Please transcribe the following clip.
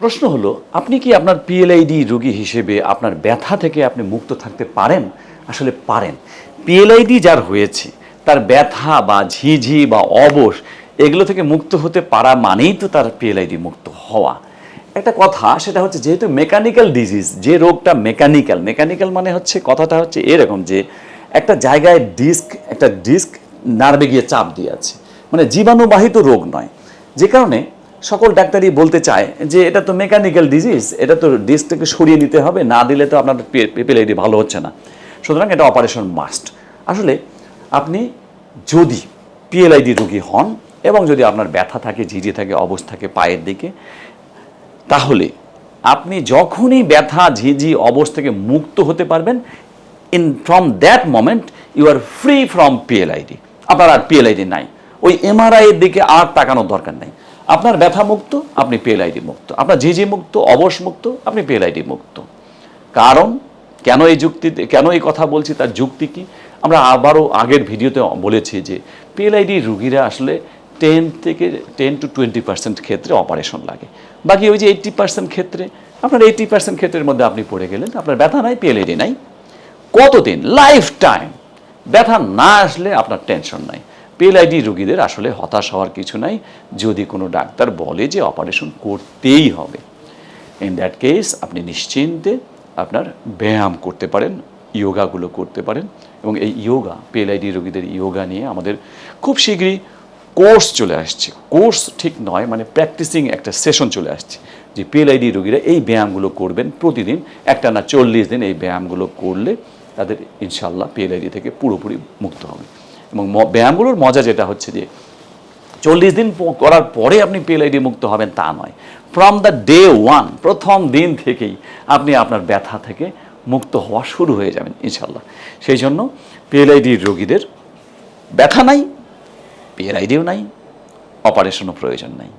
প্রশ্ন হলো, আপনি কি আপনার পিএলআইডি রোগী হিসেবে আপনার ব্যথা থেকে আপনি মুক্ত থাকতে পারেন? আসলে পারেন। পিএলআইডি যার হয়েছে, তার ব্যথা বা ঝিঝি বা অবশ, এগুলো থেকে মুক্ত হতে পারা মানেই তো তার পিএলআইডি মুক্ত হওয়া। একটা কথা, সেটা হচ্ছে যেহেতু মেকানিক্যাল ডিজিজ যে রোগটা মেকানিক্যাল মেকানিক্যাল মানে হচ্ছে, কথাটা হচ্ছে এরকম যে একটা জায়গায় ডিস্ক একটা ডিস্ক নার্ভে গিয়ে চাপ দিয়ে আছে। মানে জীবাণুবাহিত রোগ নয়। যে কারণে সকল ডাক্তারই বলতে চায় যে এটা তো মেকানিক্যাল ডিজিজ এটা তো ডিস্কটাকে সরিয়ে নিতে হবে, না দিলে তো আপনার পিপিএলআইডি ভালো হচ্ছে না। সুতরাং এটা অপারেশন মাস্ট আসলে আপনি যদি পিএলআইডি রোগী হন এবং যদি আপনার ব্যথা থাকে, ঝিঝি থাকে, অবস্থা থাকে পায়ের দিকে, তাহলে আপনি যখনই ব্যথা, ঝিঝি, অবস্থা মুক্ত হতে পারবেন in from that moment you are free from PLID আপনার আর পিএলআইডি নাই। ওই এমআরআই এর দিকে আর তাকানোর দরকার নেই। আপনার ব্যথা মুক্ত আপনি পিএলআইডি মুক্ত আপনার ঝিঝি মুক্ত অবশ মুক্ত আপনি পিএলআইডি মুক্ত কারণ, কেন এই যুক্তি, কেন এই কথা বলছি, তার যুক্তি কি? আমরা আবারও আগের ভিডিওতে বলেছি যে, পিএলআইডি রুগীরা আসলে টেন থেকে, টেন টু টোয়েন্টি পার্সেন্ট ক্ষেত্রে অপারেশন লাগে। বাকি ওই যে এইট্টি পার্সেন্ট ক্ষেত্রে, আপনার এইট্টি পার্সেন্ট ক্ষেত্রের মধ্যে আপনি পড়ে গেলেন, আপনার ব্যথা নাই, পিএলআইডি নাই। কতদিন? লাইফ টাইম ব্যথা না আসলে আপনার টেনশন নাই। পিএলআইডি রুগীদের আসলে হতাশ হওয়ার কিছু নাই, যদি কোনো ডাক্তার বলে যে অপারেশন করতেই হবে। ইন দ্যাট কেস আপনি নিশ্চিন্তে আপনার ব্যায়াম করতে পারেন, ইয়োগাগুলো করতে পারেন এবং এই ইয়োগা পিএলআইডি রোগীদের ইয়োগা নিয়ে আমাদের খুব শীঘ্রই কোর্স চলে আসছে। কোর্স ঠিক নয় মানে প্র্যাকটিসিং একটা সেশন চলে আসছে যে পিএলআইডি রোগীরা এই ব্যায়ামগুলো করবেন প্রতিদিন, একটা না চল্লিশ দিন এই ব্যায়ামগুলো করলে তাদের ইনশাল্লাহ পিএলআইডি থেকে পুরোপুরি মুক্ত হবে। এবং ব্যায়ামগুলোর মজা যেটা হচ্ছে যে চল্লিশ দিন করার পরে আপনি পিএলআইডি মুক্ত হবেন তা নয়। ফ্রম দ্য ডে ওয়ান প্রথম দিন থেকেই আপনি আপনার ব্যথা থেকে মুক্ত হওয়া শুরু হয়ে যাবেন ইনশাল্লাহ সেই জন্য পিএলআইডির রোগীদের ব্যথা নাই পিএলআইডিও নাই, অপারেশনও প্রয়োজন নাই।